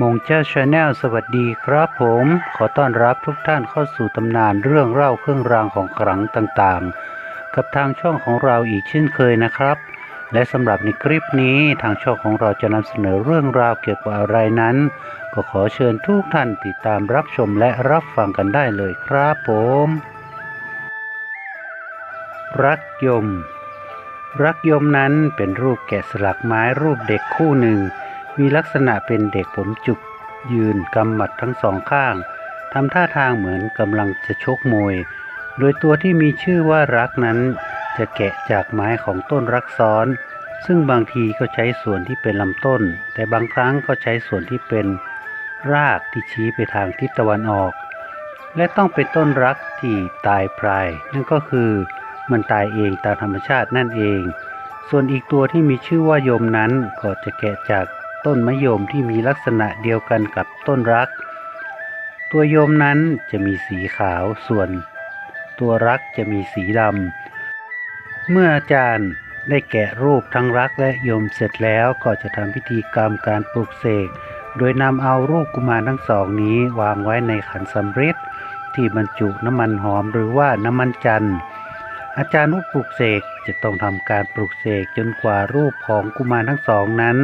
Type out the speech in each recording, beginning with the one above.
มงเจ้าชาแนลสวัสดีครับผม ขอต้อนรับทุกท่านเข้าสู่ตำนานเรื่องเล่าเครื่องรางของขลังต่างๆ กับทางช่องของเราอีกเช่นเคยนะครับ และสำหรับในคลิปนี้ทางช่องของเราจะนำเสนอเรื่องราวเกี่ยวกับอะไรนั้น ก็ขอเชิญทุกท่านติดตามรับชมและรับฟังกันได้เลยครับผม รักยม รักยมนั้นเป็นรูปแกะสลักไม้รูปเด็กคู่หนึ่ง มีลักษณะเป็นเด็กผมจุก ยืนกำหมัดทั้งสองข้างทำท่าทางเหมือนกำลังจะชกมวย โดยตัวที่มีชื่อว่ารักนั้น จะแกะจากไม้ของต้นรักซ้อน ซึ่งบางทีก็ใช้ส่วนที่เป็นลำต้น แต่บางครั้งก็ใช้ส่วนที่เป็นรากที่ชี้ไปทางทิศตะวันออก และต้องเป็นต้นรักที่ตายพราย นั่นก็คือมันตายเองตามธรรมชาตินั่นเอง ส่วนอีกตัวที่มีชื่อว่ายมนั้นก็จะแกะจาก ต้นมะยมที่มีลักษณะเดียวกันกับต้นรัก ตัวโยมนั้นจะมีสีขาวส่วน ตัวรักจะมีสีดำเมื่ออาจารย์ได้แกะรูปทั้งรักและโยมเสร็จแล้วก็จะทำพิธีกรรมการปลุกเสก โดยนำเอารูปกุมารทั้งสองนี้วางไว้ในขันสำริดที่บรรจุน้ำมันหอมหรือว่าน้ำมันจันทร์อาจารย์ผู้ปลุกเสกจะต้องทำการปลุกเสกจนกว่ารูปของกุมารทั้งสองนั้น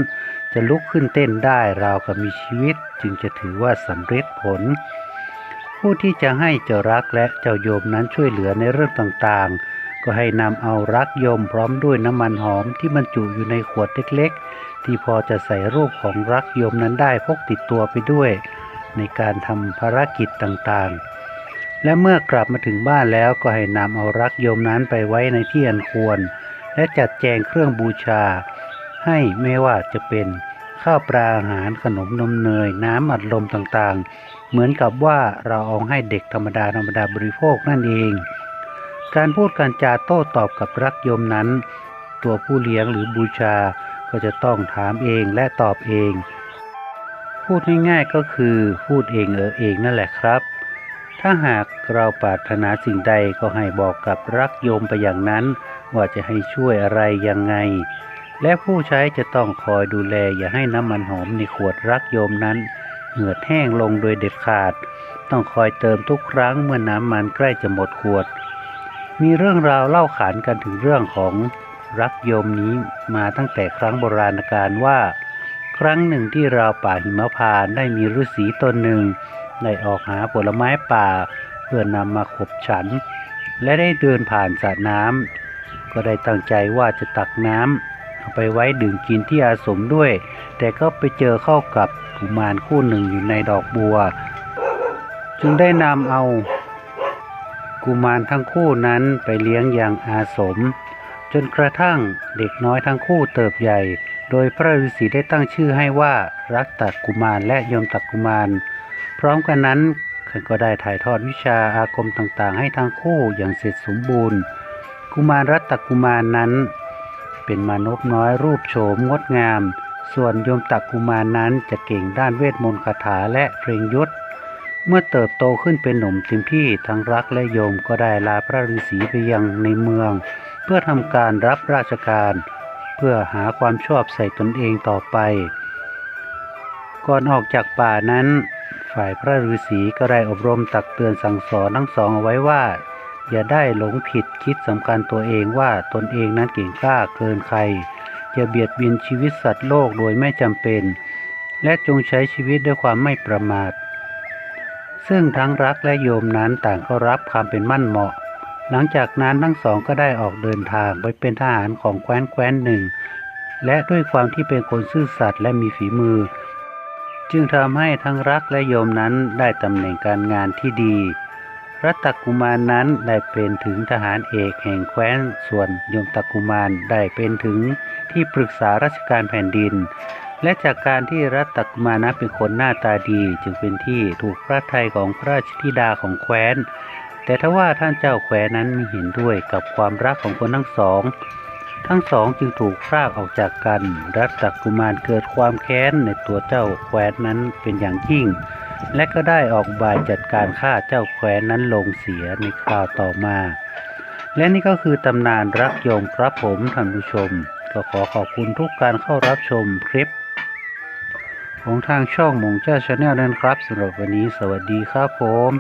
จะลุกขึ้นเต้นได้ราวกับมีชีวิตจึงจะถือว่าสำเร็จผล ผู้ที่จะให้เจ้ารักและเจ้าโยมนั้นช่วยเหลือในเรื่องต่างๆ ก็ให้นำเอารักโยมพร้อมด้วยน้ำมันหอมที่บรรจุอยู่ในขวดเล็กๆ ที่พอจะใส่รูปของรักโยมนั้นได้พกติดตัวไปด้วย ในการทำภารกิจต่างๆและเมื่อกลับมาถึงบ้านแล้วก็ให้นำเอารักโยมนั้นไปไว้ในที่อันควร และจัดแจงเครื่องบูชา ให้ไม่ว่าจะเป็นข้าวปลาอาหารขนมนมเนย น้ำอัดลมต่างๆ เหมือนกับว่าเราเอาให้เด็กธรรมดาธรรมดาบริโภคนั่นเอง การพูดการจาโต้ตอบกับรักยมนั้น ตัวผู้เลี้ยงหรือบูชาก็จะต้องถามเองและตอบเอง พูดง่ายๆก็คือพูดเองเออเองนั่นแหละครับ ถ้าหากเราปรารถนาสิ่งใดก็ให้บอกกับรักยมไปอย่างนั้น ว่าจะให้ช่วยอะไรยังไง และผู้ใช้จะต้องคอยดูแลอย่าให้น้ำมันหอมในขวดรักโยมนั้น เหือดแห้งลงโดยเด็ดขาด ต้องคอยเติมทุกครั้งเมื่อน้ำมันใกล้จะหมดขวด มีเรื่องราวเล่าขานกันถึงเรื่องของรักโยมนี้มาตั้งแต่ครั้งโบราณกาลว่า ครั้งหนึ่งที่ราวป่าหิมพานได้มีฤาษีตนหนึ่งได้ออกหาผลไม้ป่า เพื่อนำมาขบฉัน และได้เดินผ่านสระน้ำก็ได้ตั้งใจว่าจะตักน้ำ เอาไปไว้ดื่มกินที่อาสมด้วย แต่ก็ไปเจอเข้ากับกุมารคู่หนึ่งอยู่ในดอกบัว จึงได้นำเอา กุมารทั้งคู่นั้นไปเลี้ยงอย่างอาสม จนกระทั่งเด็กน้อยทั้งคู่เติบใหญ่ โดยพระฤาษีได้ตั้งชื่อให้ว่ารักตักกุมารและยมตักกุมาร พร้อมกันนั้นท่านก็ได้ถ่ายทอดวิชาอาคมต่างๆ ให้ทั้งคู่อย่างเสร็จสมบูรณ์ กุมารรัตตกุมารนั้น เป็นมนุษย์น้อยรูปโฉมงดงาม ส่วนโยมตักกุมารนั้นจะเก่งด้านเวทมนต์คาถาและเพลงยุทธเมื่อเติบโตขึ้นเป็นหนุ่มเต็มที่ทั้งรักและโยมก็ได้ลาพระฤาษีไปยังในเมือง เพื่อทำการรับราชการ เพื่อหาความชอบใส่ตนเองต่อไป ก่อนออกจากป่านั้น ฝ่ายพระฤาษีก็ได้อบรมตักเตือนสั่งสอนทั้งสองเอาไว้ว่า อย่าได้หลงผิดคิดสำคัญตัวเองว่าตนเองนั้นเก่งกล้าเกินใคร อย่าเบียดเบียนชีวิตสัตว์โลกโดยไม่จำเป็น และจงใช้ชีวิตด้วยความไม่ประมาท ซึ่งทั้งรักและโยมนั้นต่างก็รับความเป็นมั่นเหมาะ หลังจากนั้นทั้งสองก็ได้ออกเดินทางไปเป็นทหารของแคว้นแคว้นหนึ่ง และด้วยความที่เป็นคนซื่อสัตย์และมีฝีมือ จึงทำให้ทั้งรักและโยมนั้นได้ตำแหน่งการงานที่ดี รัตกุมารนั้นได้เป็นถึงทหารเอกแห่งแคว้น ส่วนยมตกุมารได้เป็นถึงที่ปรึกษาราชการแผ่นดิน และจากการที่รัตตกุมารนั้นเป็นคนหน้าตาดี จึงเป็นที่ถูกพระทัยของพระราชธิดาของแคว้น แต่ทว่าท่านเจ้าแคว้นนั้นไม่เห็นด้วยกับความรักของคนทั้งสอง ทั้งสองจึงถูกพรากออกจากกัน รัตตกุมารเกิดความแค้นในตัวเจ้าแคว้นนั้นเป็นอย่างยิ่ง และก็ได้ออกบายจัดการฆ่าเจ้าแคว้นนั้นลงเสียในคราวต่อมา และนี่ก็คือตำนานรักยมครับผมท่านผู้ชม ก็ขอขอบคุณทุกการเข้ารับชมคลิป ของทางช่องมงเจ้าชาแนลนั่นครับสำหรับวันนี้สวัสดีครับผม